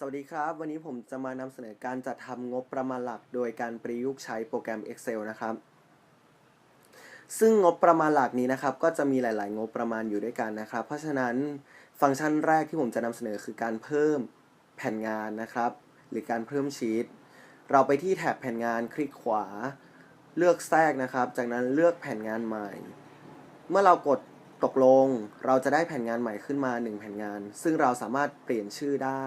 สวัสดีครับ วันนี้ผมจะมานำเสนอการจัดทำงบประมาณหลัก โดยการประยุกต์ใช้โปรแกรม Excel นะครับ ซึ่งงบประมาณหลักนี้นะครับ ก็จะมีหลาย ๆ งบประมาณอยู่ด้วยกันนะครับ เพราะฉะนั้นฟังก์ชันแรกที่ผมจะนำเสนอคือการเพิ่มแผ่นงานนะครับ หรือการเพิ่มชีตเราไปที่แท็บแผ่นงานคลิกขวา เลือกแทรกนะครับ จากนั้นเลือกแผ่นงานใหม่ เมื่อเรากดตกลง เราจะได้แผ่นงานใหม่ขึ้นมา 1 แผ่นงาน ซึ่งเราสามารถเปลี่ยนชื่อได้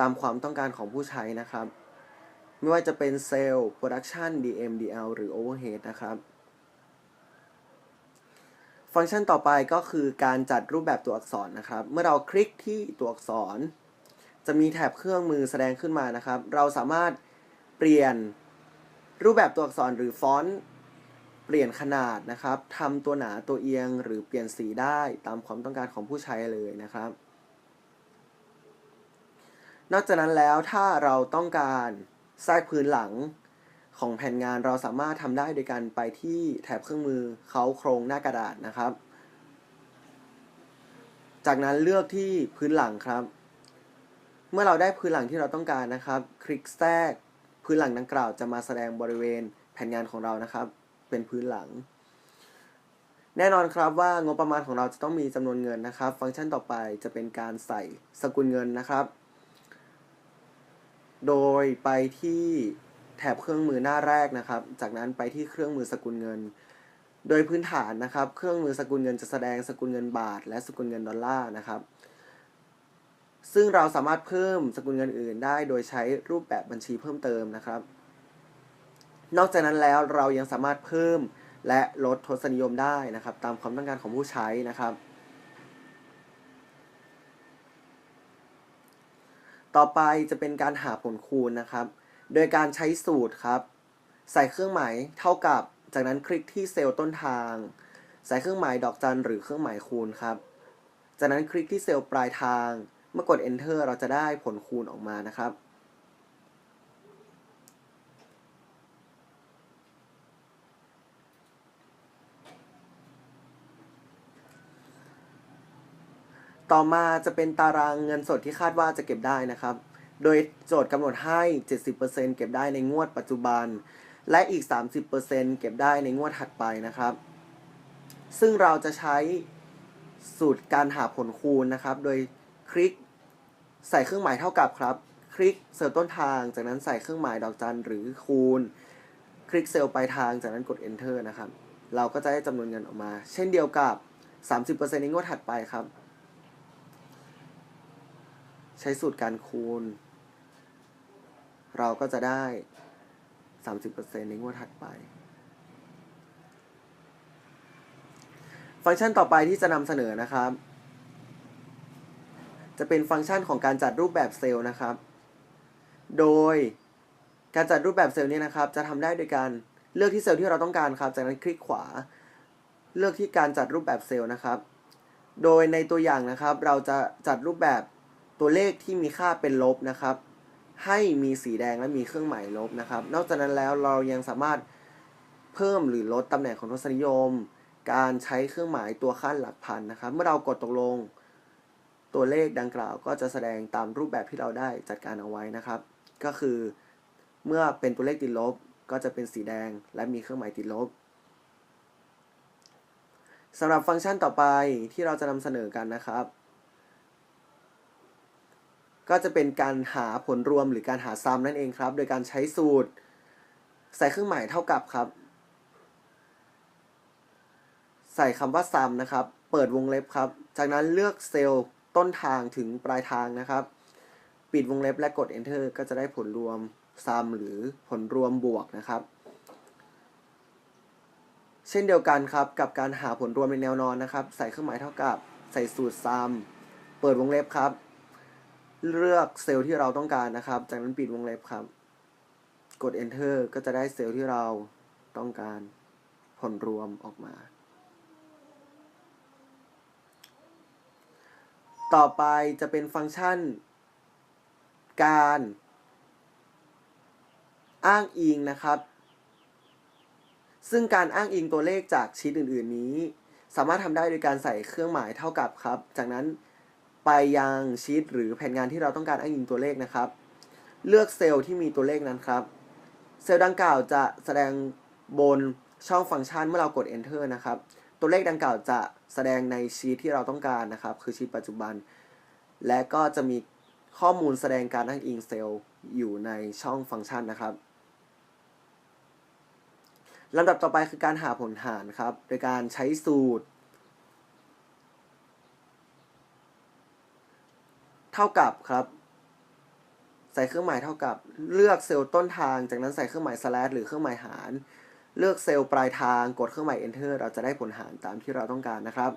ตามความต้องการของผู้ใช้นะครับ ไม่ว่าจะเป็นเซลล์ Production DM DL หรือ Overhead นะครับ ฟังก์ชันต่อไปก็คือการจัดรูปแบบตัวอักษรนะครับ เมื่อเราคลิกที่ตัวอักษร จะมีแถบเครื่องมือแสดงขึ้นมานะครับ เราสามารถเปลี่ยนรูปแบบตัวอักษรหรือฟอนต์เปลี่ยนขนาดนะครับทำตัวหนาตัวเอียงหรือเปลี่ยนสีได้ตามความต้องการของผู้ใช้เลยนะครับ นอกจากนั้นแล้วถ้าเราต้องการแทรกพื้นหลังของแผ่นงานเราสามารถทำได้โดยการไปที่แถบเครื่องมือเขาโครงหน้ากระดาษนะครับ จากนั้นเลือกที่พื้นหลังครับ เมื่อเราได้พื้นหลังที่เราต้องการนะครับ คลิกแทรกพื้นหลังดังกล่าวจะมาแสดงบริเวณแผ่นงานของเรานะครับ เป็นพื้นหลัง แน่นอนครับว่างบประมาณของเราจะต้องมีจำนวนเงินนะครับ ฟังก์ชันต่อไปจะเป็นการใส่สกุลเงินนะครับ โดยไปที่แถบเครื่องมือหน้าแรกนะครับ จากนั้นไปที่เครื่องมือสกุลเงิน โดยพื้นฐานนะครับ เครื่องมือสกุลเงินจะแสดงสกุลเงินบาท และสกุลเงินดอลลาร์นะครับ ซึ่งเราสามารถเพิ่มสกุลเงินอื่นได้ โดยใช้รูปแบบบัญชีเพิ่มเติมนะครับ นอกจากนั้นแล้วเรายังสามารถเพิ่มและลดทศนิยมได้นะครับ ตามความต้องการของผู้ใช้นะครับ ต่อไปจะเป็นการหาผลคูณนะครับ โดยการใช้สูตรครับ ใส่เครื่องหมายเท่ากับ จากนั้นคลิกที่เซลล์ต้นทาง ใส่เครื่องหมายดอกจันหรือเครื่องหมายคูณครับ จากนั้นคลิกที่เซลล์ปลายทาง เมื่อกด enter เราจะได้ผลคูณออกมานะครับ ต่อมาจะเป็นตารางเงินสดที่คาดว่าจะเก็บได้นะครับ โดยโจทย์กำหนดให้ 70%เก็บได้ในงวดปัจจุบัน และอีก 30%เก็บได้ในงวดถัดไปนะครับ ซึ่งเราจะใช้สูตรการหาผลคูณนะครับ โดยคลิกใส่เครื่องหมายเท่ากับครับ คลิกเซลล์ต้นทาง จากนั้นใส่เครื่องหมายดอกจันหรือคูณ คลิกเซลล์ปลายทาง จากนั้นกด enter นะครับ เราก็จะได้จำนวนเงินออกมา เช่นเดียวกับ 30%ในงวดถัดไปครับ ใช้สูตรการคูณ เราก็จะได้ 30%ในงวดถัดไป ฟังก์ชันต่อไปที่จะนำเสนอนะครับ จะเป็นฟังก์ชันของการจัดรูปแบบเซลล์นะครับ โดยการจัดรูปแบบเซลล์นี้นะครับ จะทำได้โดยการเลือกที่เซลล์ที่เราต้องการครับ จากนั้นคลิกขวา เลือกที่การจัดรูปแบบเซลล์นะครับ โดยในตัวอย่างนะครับ เราจะจัดรูปแบบ ตัวเลขที่มีค่าเป็นลบนะครับ ให้มีสีแดงและมีเครื่องหมายลบนะครับ นอกจากนั้นแล้วเรายังสามารถเพิ่มหรือลดตำแหน่งของทศนิยม การใช้เครื่องหมายตัวขั้นหลักพันนะครับ เมื่อเรากดตกลง ตัวเลขดังกล่าวก็จะแสดงตามรูปแบบที่เราได้จัดการเอาไว้นะครับ ก็คือเมื่อเป็นตัวเลขติดลบก็จะเป็นสีแดงและมีเครื่องหมายติดลบสำหรับฟังก์ชันต่อไปที่เราจะนำเสนอกันนะครับ ก็จะเป็นการหาผลรวมหรือการหาซ้ำนั่นเองครับ โดยการใช้สูตร ใส่เครื่องหมายเท่ากับครับ ใส่คำว่าซ้ำนะครับ เปิดวงเล็บครับ จากนั้นเลือกเซลล์ต้นทางถึงปลายทางนะครับ ปิดวงเล็บและกด enter ก็จะได้ผลรวมซ้ำหรือผลรวมบวกนะครับ เช่นเดียวกันครับกับการหาผลรวมในแนวนอนนะครับ ใส่เครื่องหมายเท่ากับ ใส่สูตรซ้ำเปิดวงเล็บครับ เลือกเซลล์ที่เราต้องการนะครับ จากนั้นปิดวงเล็บครับ กด enter ก็จะได้เซลล์ที่เราต้องการผลรวมออกมา ต่อไปจะเป็นฟังก์ชัน การ อ้างอิงนะครับ ซึ่งการอ้างอิงตัวเลขจากชีตอื่น ๆ นี้ สามารถทำได้โดยการใส่เครื่องหมายเท่ากับครับ จากนั้น ไปยังชีตหรือแผนงานที่เราต้องการอ้างอิงตัวเลขนะครับ เลือกเซลล์ที่มีตัวเลขนั้นครับ เซลล์ดังกล่าวจะแสดงบนช่องฟังก์ชันเมื่อเรากด enter นะครับ ตัวเลขดังกล่าวจะแสดงในชีตที่เราต้องการนะครับ คือชีตปัจจุบัน และก็จะมีข้อมูลแสดงการอ้างอิงเซลล์อยู่ในช่องฟังก์ชันนะครับลำดับต่อไปคือการหาผลหารครับ โดยการใช้สูตร เท่ากับครับ ใส่เครื่องหมายเท่ากับ เลือกเซลล์ต้นทาง จากนั้นใส่เครื่องหมาย slash หรือเครื่องหมายหาร เลือกเซลล์ปลายทาง กดเครื่องหมาย enter เราจะได้ผลหารตามที่เราต้องการนะครับ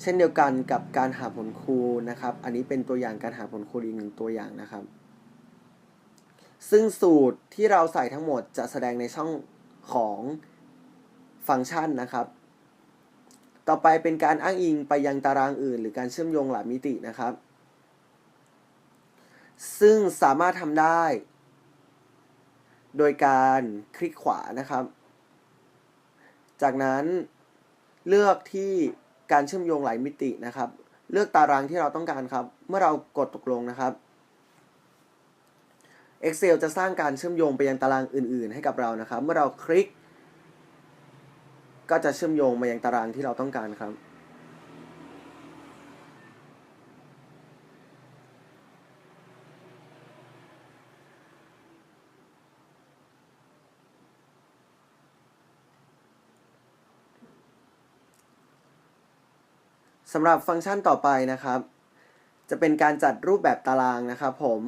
เช่นเดียวกันกับการหาผลคูณนะครับ อันนี้เป็นตัวอย่างการหาผลคูณอีกหนึ่งตัวอย่างนะครับซึ่งสูตรที่เราใส่ทั้งหมดจะแสดงในช่อง ของฟังก์ชันนะครับ ต่อไปเป็นการอ้างอิงไปยังตารางอื่น หรือการเชื่อมโยงหลายมิตินะครับ ซึ่งสามารถทำได้ โดยการคลิกขวานะครับ จากนั้นเลือกที่การเชื่อมโยงหลายมิตินะครับ เลือกตารางที่เราต้องการครับ เมื่อเรากดตกลงนะครับ Excel จะสร้างการเชื่อมโยงไปยังตารางอื่น ๆ ให้กับเรานะครับ เมื่อเราคลิก ก็จะเชื่อมโยงมายังตารางที่เราต้องการครับ สำหรับฟังก์ชันต่อไปนะครับ จะเป็นการจัดรูปแบบตารางนะครับผม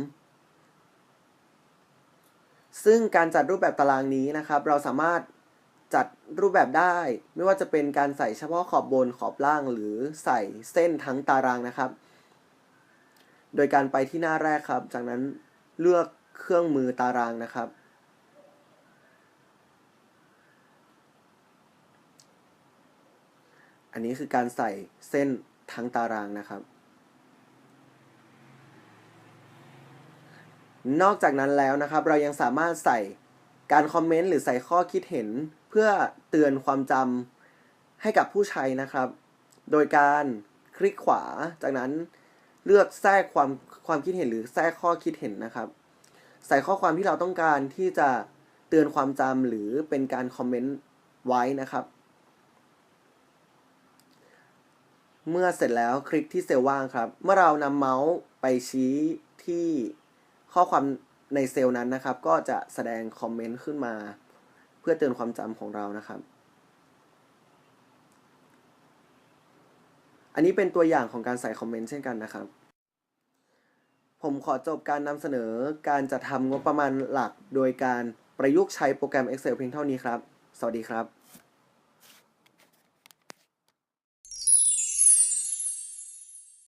ซึ่งการจัดรูปแบบตารางนี้นะครับ เราสามารถจัดรูปแบบได้ ไม่ว่าจะเป็นการใส่เฉพาะขอบบนขอบล่าง หรือใส่เส้นทั้งตารางนะครับ โดยการไปที่หน้าแรกครับ จากนั้นเลือกเครื่องมือตารางนะครับ อันนี้คือการใส่เส้นทั้งตารางนะครับ นอกจากนั้นแล้วนะครับ เรายังสามารถใส่การคอมเมนต์หรือใส่ข้อคิดเห็น เพื่อเตือนความจำให้กับผู้ใช้นะครับ โดยการคลิกขวา จากนั้นเลือกแทรกความความคิดเห็นหรือแทรกข้อคิดเห็นนะครับ ใส่ข้อความที่เราต้องการที่จะเตือนความจำหรือเป็นการคอมเมนต์ไว้นะครับ เมื่อเสร็จแล้วคลิกที่เซลล์ว่างครับ เมื่อเรานำเมาส์ไปชี้ที่ ข้อความในเซลล์นั้นนะครับ ก็จะแสดงคอมเมนต์ขึ้นมา เพื่อเตือนความจำของเรานะครับ อันนี้เป็นตัวอย่างของการใส่คอมเมนต์เช่นกันนะครับ ผมขอจบการนำเสนอการจัดทำงบประมาณหลัก โดยการประยุกต์ใช้โปรแกรม Excel เพียงเท่านี้ครับ สวัสดีครับ